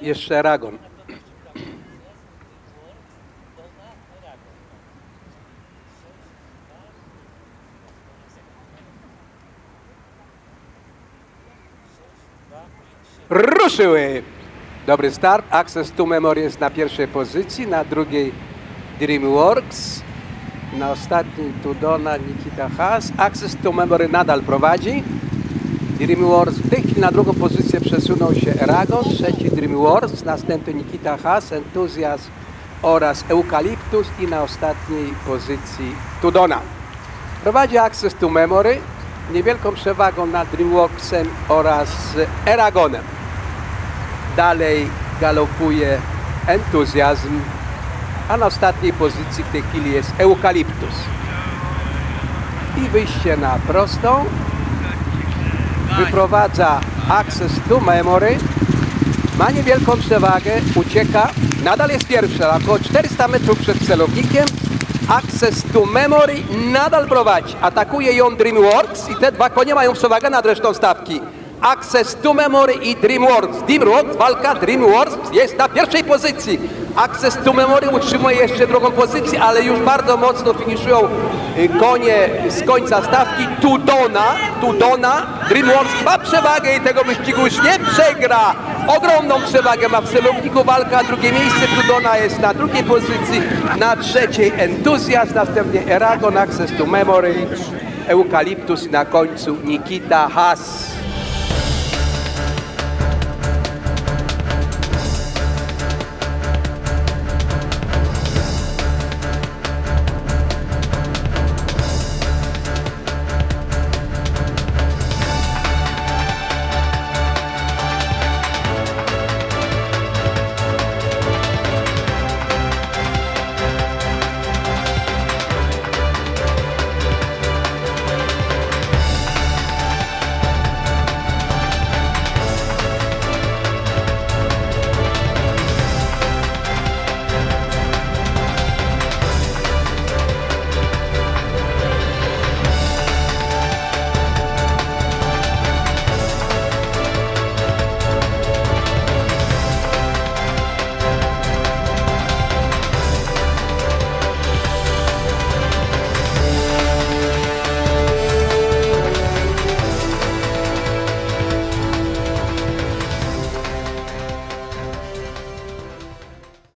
Jeszcze Aragon. Ruszyły! Dobry start. Access to Memory jest na pierwszej pozycji, na drugiej DreamWorks, na ostatniej Tudona Nikita Haas. Access to Memory nadal prowadzi. DreamWorks w tej chwili na drugą pozycję przesunął się Eragon, trzeci DreamWorks, następny Nikita Haas, Entuzjazm oraz Eukaliptus i na ostatniej pozycji Tudona. Prowadzi Access to Memory niewielką przewagą nad DreamWorksem oraz Eragonem. Dalej galopuje Entuzjazm, a na ostatniej pozycji w tej chwili jest Eukaliptus. I wyjście na prostą wyprowadza Access to Memory, ma niewielką przewagę, ucieka, nadal jest pierwsza, około 400 metrów przed celownikiem. Access to Memory nadal prowadzi, atakuje ją DreamWorks i te dwa konie mają przewagę nad resztą stawki. Access to Memory i DreamWorks. DreamWorks, walka DreamWorks jest na pierwszej pozycji. Access to Memory utrzymuje jeszcze drugą pozycję, ale już bardzo mocno finiszują y, konie z końca stawki. Tudona, Tudona, DreamWorks ma przewagę i tego wyścigu już nie przegra. Ogromną przewagę ma w celowniku walka, drugie miejsce Tudona jest na drugiej pozycji, na trzeciej Entuzjazm, następnie Eragon, Access to Memory, Eukaliptus i na końcu Nikita Haas.